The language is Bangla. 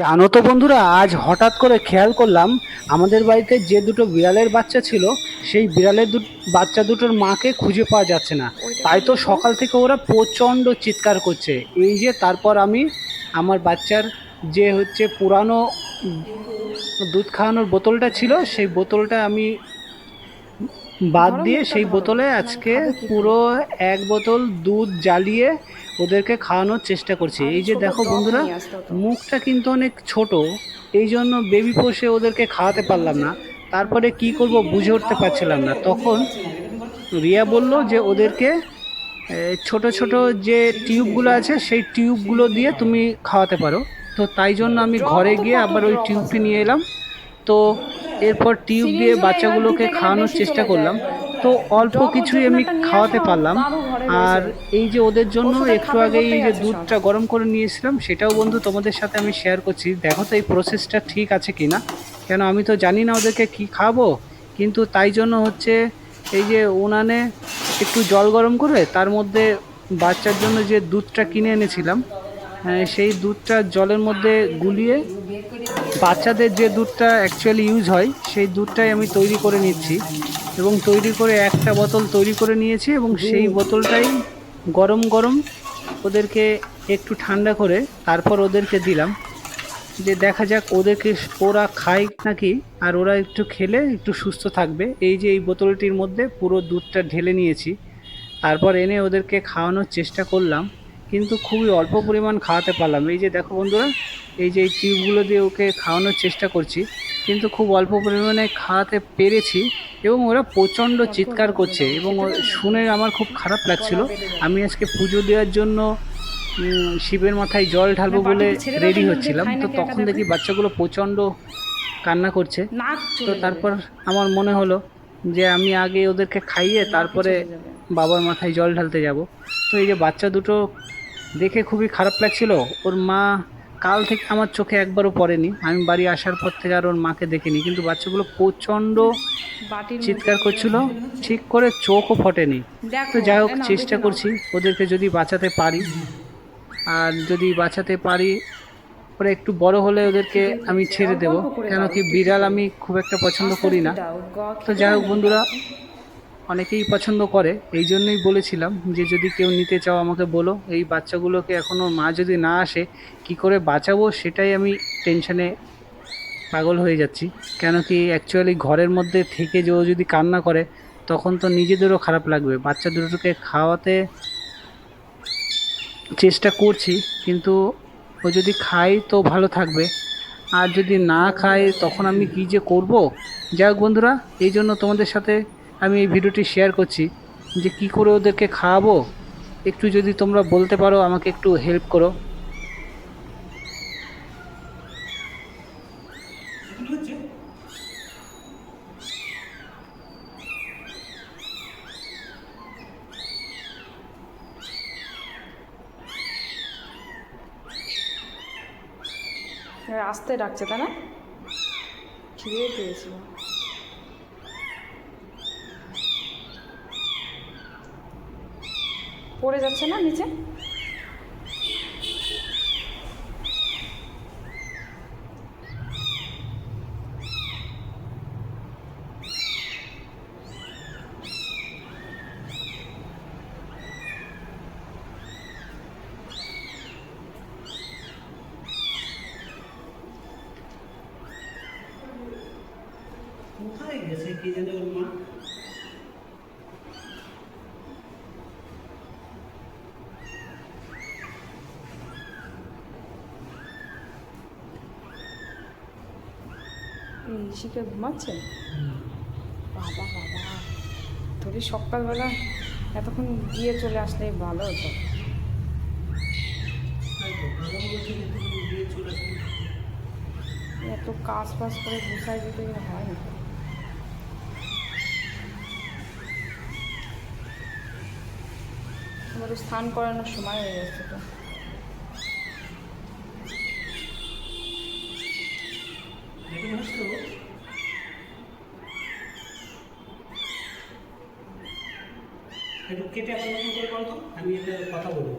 জানো তো বন্ধুরা আজ হঠাৎ করে খেয়াল করলাম আমাদের বাড়িতে যে দুটো বিড়ালের বাচ্চা ছিল সেই বিড়ালের দু বাচ্চা দুটোর মাকে খুঁজে পাওয়া যাচ্ছে না। তাই তো সকাল থেকে ওরা প্রচণ্ড চিৎকার করছে। এই যে তারপর আমি আমার বাচ্চার যে হচ্ছে পুরানো দুধ খাওয়ানোর বোতলটা ছিল সেই বোতলটা আমি বাদ দিয়ে সেই বোতলে আজকে পুরো এক বোতল দুধ জ্বালিয়ে ওদেরকে খাওয়ানোর চেষ্টা করছি। এই যে দেখো বন্ধুরা মুখটা কিন্তু অনেক ছোট এই জন্য বেবি পোষে ওদেরকে খাওয়াতে পারলাম না। তারপরে কি করব বুঝে উঠতে পারছিলাম না। তখন রিয়া বলল যে ওদেরকে ছোট ছোট যে টিউবগুলো আছে সেই টিউবগুলো দিয়ে তুমি খাওয়াতে পারো। তো তাই জন্য আমি ঘরে গিয়ে আবার ওই টিউবটি নিয়ে এলাম। তো এরপর টিউব দিয়ে বাচ্চাগুলোকে খাওয়ানোর চেষ্টা করলাম। তো অল্প কিছুই আমি খাওয়াতে পারলাম। আর এই যে ওদের জন্য একটু আগে এই যে দুধটা গরম করে নিয়েছিলাম সেটাও বন্ধু তোমাদের সাথে আমি শেয়ার করছি। দেখো তো এই প্রসেসটা ঠিক আছে কি না কেন আমি তো জানি না ওদেরকে কি খাব কিন্তু তাই জন্য হচ্ছে এই যে উনানে একটু জল গরম করে তার মধ্যে বাচ্চার জন্য যে দুধটা কিনে এনেছিলাম সেই দুধটা জলের মধ্যে গুলিয়ে বাচ্চাদের যে দুধটা অ্যাকচুয়ালি ইউজ হয় সেই দুধটাই আমি তৈরি করে নিচ্ছি। এবং তৈরি করে একটা বোতল তৈরি করে নিয়েছি এবং সেই বোতলটাই গরম গরম ওদেরকে একটু ঠান্ডা করে তারপর ওদেরকে দিলাম। যে দেখা যাক ওদেরকে ওরা খায় নাকি আর ওরা একটু খেলে একটু সুস্থ থাকবে। এই যে এই বোতলটির মধ্যে পুরো দুধটা ঢেলে নিয়েছি। তারপর এনে ওদেরকে খাওয়ানোর চেষ্টা করলাম। কিন্তু খুবই অল্প পরিমাণ খাওয়াতে পারলাম। এই যে দেখো বন্ধুরা এই যে এই টিউবগুলো দিয়ে ওকে খাওয়ানোর চেষ্টা করছি কিন্তু খুব অল্প পরিমাণে খাওয়াতে পেরেছি এবং ওরা প্রচণ্ড চিৎকার করছে এবং ও- শুনে আমার খুব খারাপ লাগছিল। আমি আজকে পুজো দেওয়ার জন্য শিবের মাথায় জল ঢালবো বলে রেডি হচ্ছিলাম। তো তখন দেখি বাচ্চাগুলো প্রচণ্ড কান্না করছে। তো তারপর আমার মনে হলো যে আমি আগে ওদেরকে খাইয়ে তারপরে বাবার মাথায় জল ঢালতে যাব। তো এই যে বাচ্চা দুটো দেখে খুবই খারাপ লাগছিল। ওর মা কাল থেকে আমার চোখে একবারও পড়েনি। আমি বাড়ি আসার পর থেকে আর ওর মাকে দেখিনি কিন্তু বাচ্চাগুলো প্রচণ্ড চিৎকার করছিল। ঠিক করে চোখও ফটেনি। তো যাই হোক চেষ্টা করছি ওদেরকে যদি বাঁচাতে পারি। আর যদি বাঁচাতে পারি পরে একটু বড় হলে ওদেরকে আমি ছেড়ে দেবো। কেন কি বিড়াল আমি খুব একটা পছন্দ করি না। তো যাই হোক বন্ধুরা অনেকেই পছন্দ করে, এই জন্যই বলেছিলাম যে যদি কেউ নিতে চাও আমাকে বলো, এই বাচ্চাগুলোকে এখনও মা যদি না আসে, কি করে বাঁচাবো সেটাই আমি টেনশানে পাগল হয়ে যাচ্ছি। কেন কি অ্যাকচুয়ালি ঘরের মধ্যে থেকে যে ও যদি কান্না করে, তখন তো নিজেদেরও খারাপ লাগবে। বাচ্চা দুটোকে খাওয়াতে চেষ্টা করছি, কিন্তু ও যদি খায় তো ভালো থাকবে। আর যদি না খায়, তখন আমি কী যে করব? যাই হোক বন্ধুরা, এই জন্য তোমাদের সাথে আমি এই ভিডিওটি শেয়ার করছি যে কি করে ওদেরকে খাওয়াবো। একটু যদি তোমরা বলতে পারো, আমাকে একটু হেল্প করো। আসতে ডাকছে, তাই না? খিদে পেয়েছিল পড়ে যাচ্ছে না নিচে? কোথায় গেছে কি জানে ওর মা? শিখে ঘুমাচ্ছে বাবা বাবা। তোরই সকালবেলা এতক্ষণ গিয়ে চলে আসলে ভালো হতো। এত কাজ বাজ করে গুছাই দিতে গেলে হয় না। আমাদের স্নান করানোর সময় হয়ে যাচ্ছে তো। একটু কেটে আমার মতন করে বলতো আমি এটা কথা বলব।